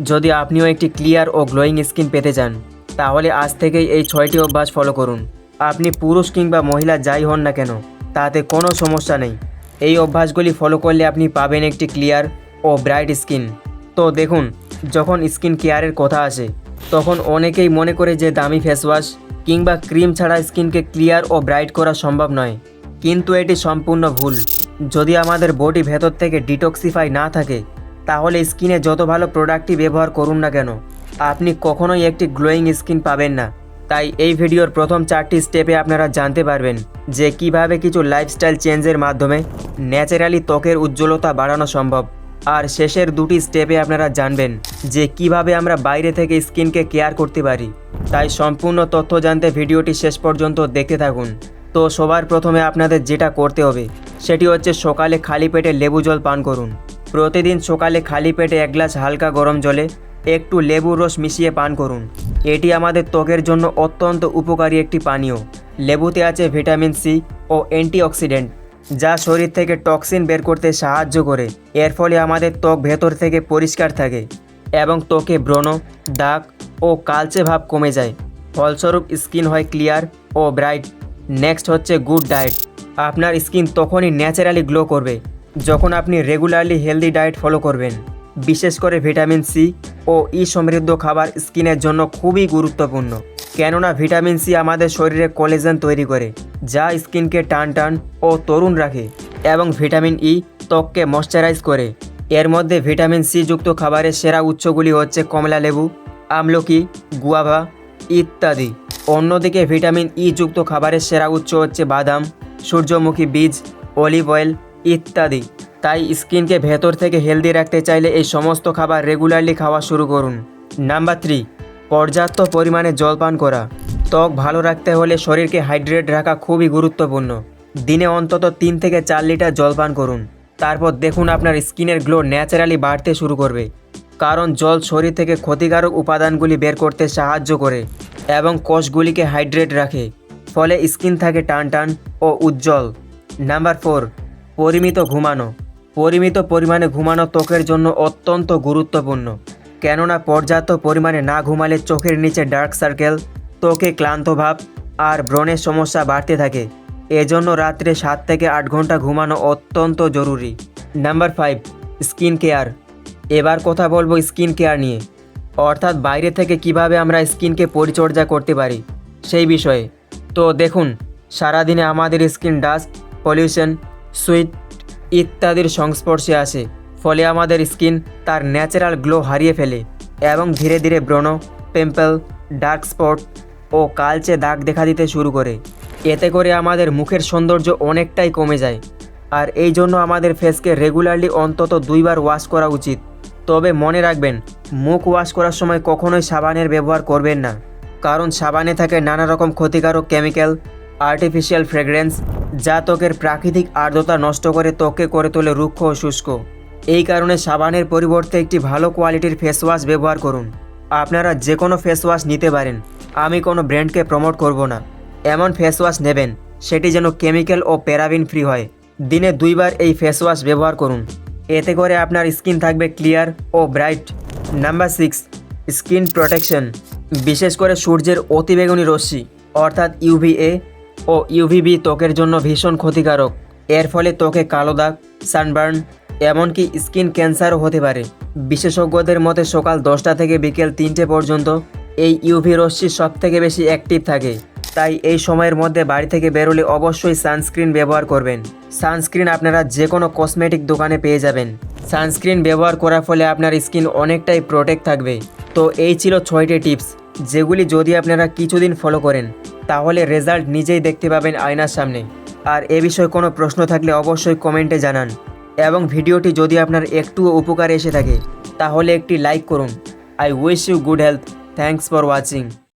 যদি আপনিও একটি ক্লিয়ার ও গ্লোয়িং স্কিন পেতে চান, তাহলে আজ থেকেই এই ছয়টি অভ্যাস ফলো করুন। আপনি পুরুষ কিংবা মহিলা যাই হন না কেন, তাতে কোনো সমস্যা নেই। এই অভ্যাসগুলি ফলো করলে আপনি পাবেন একটি ক্লিয়ার ও ব্রাইট স্কিন তো দেখুন, যখন স্কিন কেয়ারের কথা আসে, তখন অনেকেই মনে করে যে দামি ফেসওয়াশ কিংবা ক্রিম ছাড়া স্কিনকে ক্লিয়ার ও ব্রাইট করা সম্ভব নয়। কিন্তু এটি সম্পূর্ণ ভুল। যদি আমাদের বডি ভেতর থেকে ডিটক্সিফাই না থাকে তাহলে স্কিনে যত ভালো প্রোডাক্টই ব্যবহার করুন না কেন, আপনি কখনোই একটি গ্লোয়িং স্কিন পাবেন না। তাই এই ভিডিওর প্রথম চারটি স্টেপে আপনারা জানতে পারবেন যে কীভাবে কিছু লাইফস্টাইল চেঞ্জের মাধ্যমে ন্যাচারালি ত্বকের উজ্জ্বলতা বাড়ানো সম্ভব। আর শেষের দুটি স্টেপে আপনারা জানবেন যে কীভাবে আমরা বাইরে থেকে স্কিনকে কেয়ার করতে পারি। তাই সম্পূর্ণ তথ্য জানতে ভিডিওটি শেষ পর্যন্ত দেখতে থাকুন। তো সবার প্রথমে আপনাদের যেটা করতে হবে, সেটি হচ্ছে সকালে খালি পেটে লেবু জল পান করুন। প্রতিদিন সকালে খালি পেটে এক গ্লাস হালকা গরম জলে একটু লেবুর রস মিশিয়ে পান করুন। এটি আমাদের ত্বকের জন্য অত্যন্ত উপকারী একটি পানীয়। লেবুতে আছে ভিটামিন সি ও অ্যান্টিঅক্সিডেন্ট, যা শরীর থেকে টক্সিন বের করতে সাহায্য করে। এর ফলে আমাদের ত্বক ভেতর থেকে পরিষ্কার থাকে এবং ত্বকে ব্রণ, দাগ ও কালচে ভাব কমে যায়। ফলস্বরূপ স্কিন হয় ক্লিয়ার ও ব্রাইট। নেক্সট হচ্ছে গুড ডায়েট। আপনার স্কিন তখনই ন্যাচারালি গ্লো করবে। যখন আপনি রেগুলারলি হেলদি ডায়েট ফলো করবেন, বিশেষ করে ভিটামিন সি ও ই সমৃদ্ধ খাবার স্কিনের জন্য খুবই গুরুত্বপূর্ণ। কেননা ভিটামিন সি আমাদের শরীরে কোলেজেন তৈরি করে, যা স্কিনকে টান টান ও তরুণ রাখে এবং ভিটামিন ই ত্বককে ময়শ্চারাইজ করে। এর মধ্যে ভিটামিন সি যুক্ত খাবারের সেরা উৎসগুলি হচ্ছে কমলা লেবু, আমলকি গুয়াভা ইত্যাদি। অন্যদিকে ভিটামিন ই যুক্ত খাবারের সেরা উৎস হচ্ছে বাদাম, সূর্যমুখী বীজ অলিভ অয়েল ইত্যাদি। তাই স্কিনকে ভেতর থেকে হেলদি রাখতে চাইলে এই সমস্ত খাবার রেগুলারলি খাওয়া শুরু করুন। নাম্বার থ্রি, পর্যাপ্ত পরিমাণে জল পান করা। ত্বক ভালো রাখতে হলে শরীরকে হাইড্রেট রাখা খুবই গুরুত্বপূর্ণ। দিনে অন্তত তিন থেকে চার লিটার জল পান করুন। তারপর দেখুন আপনার স্কিনের গ্লো ন্যাচারালি বাড়তে শুরু করবে। কারণ জল শরীর থেকে ক্ষতিকারক উপাদানগুলি বের করতে সাহায্য করে এবং কোষগুলিকে হাইড্রেট রাখে। ফলে স্কিন থাকে টান টান ও উজ্জ্বল। নাম্বার ফোর পরিমিত ঘুমানো। পরিমিত পরিমাণে ঘুমানো ত্বকের জন্য অত্যন্ত গুরুত্বপূর্ণ। কেননা পর্যাপ্ত পরিমাণে না ঘুমালে চোখের নিচে ডার্ক সার্কেল, ত্বকে ক্লান্ত ভাব আর ব্রণের সমস্যা বাড়তে থাকে। এজন্য রাত্রে সাত থেকে আট ঘণ্টা ঘুমানো অত্যন্ত জরুরি। Number five, skin care. এবার কথা বলব স্কিন কেয়ার নিয়ে। অর্থাৎ বাইরে থেকে কীভাবে আমরা স্কিনকে পরিচর্যা করতে পারি, সেই বিষয়ে। তো দেখুন, সারাদিনে আমাদের স্কিন ডাস্ট, পলিউশন সুইট ইত্যাদির সংস্পর্শে আসে, ফলে আমাদের স্কিন তার ন্যাচারাল গ্লো হারিয়ে ফেলে এবং ধীরে ধীরে ব্রণ পিম্পল, ডার্ক স্পট ও কালচে দাগ দেখা দিতে শুরু করে। এতে করে আমাদের মুখের সৌন্দর্য অনেকটাই কমে যায়। আর এই জন্য আমাদের ফেসকে রেগুলারলি অন্তত দুইবার ওয়াশ করা উচিত। তবে মনে রাখবেন, মুখ ওয়াশ করার সময় কখনোই সাবানের ব্যবহার করবেন না। কারণ সাবানে থাকে নানা রকম ক্ষতিকারক কেমিক্যাল আর্টিফিশিয়াল ফ্রেগ্রেন্স যা ত্বকের প্রাকৃতিক আর্দ্রতা নষ্ট করে ত্বককে করে তোলে রুক্ষ ও শুষ্ক। এই কারণে সাবানের পরিবর্তে একটি ভালো কোয়ালিটির ফেস ওয়াশ ব্যবহার করুন। আপনারা যে কোনো ফেস ওয়াশ নিতে পারেন। আমি কোনো ব্র্যান্ডকে প্রমোট করব না। এমন ফেস ওয়াশ নেবেন, সেটি যেন কেমিক্যাল ও প্যারাবিন ফ্রি হয়। দিনে দুইবার এই ফেস ওয়াশ ব্যবহার করুন। এতে করে আপনার স্কিন থাকবে ক্লিয়ার ও bright number six skin protection বিশেষ করে সূর্যের অতিবেগুনি রশ্মি, অর্থাৎ ইউভিএ ও ইউভিবি ত্বকের জন্য ভীষণ ক্ষতিকারক। এর ফলে ত্বকে কালো দাগ সানবার্ন এমনকি স্কিন ক্যান্সারও হতে পারে। বিশেষজ্ঞদের মতে সকাল দশটা থেকে বিকেল তিনটে পর্যন্ত এই ইউভি রশ্মি সব থেকে বেশি অ্যাক্টিভ থাকে। তাই এই সময়ের মধ্যে বাড়ি থেকে বেরোলে অবশ্যই সানস্ক্রিন ব্যবহার করবেন। সানস্ক্রিন আপনারা যে কোনো কসমেটিক দোকানে পেয়ে যাবেন। সানস্ক্রিন ব্যবহার করার ফলে আপনার স্কিন অনেকটাই প্রোটেক্ট থাকবে। তো এই ছিল ছয়টি টিপস যেগুলি যদি আপনারা কিছুদিন ফলো করেন, তাহলে রেজাল্ট নিজেই দেখতে পাবেন আয়নার সামনে। আর এ বিষয়ে কোনো প্রশ্ন থাকলে অবশ্যই কমেন্টে জানান। এবং ভিডিওটি যদি আপনার একটুও উপকারে এসে থাকে, তাহলে একটি লাইক করুন। I wish you good health thanks for watching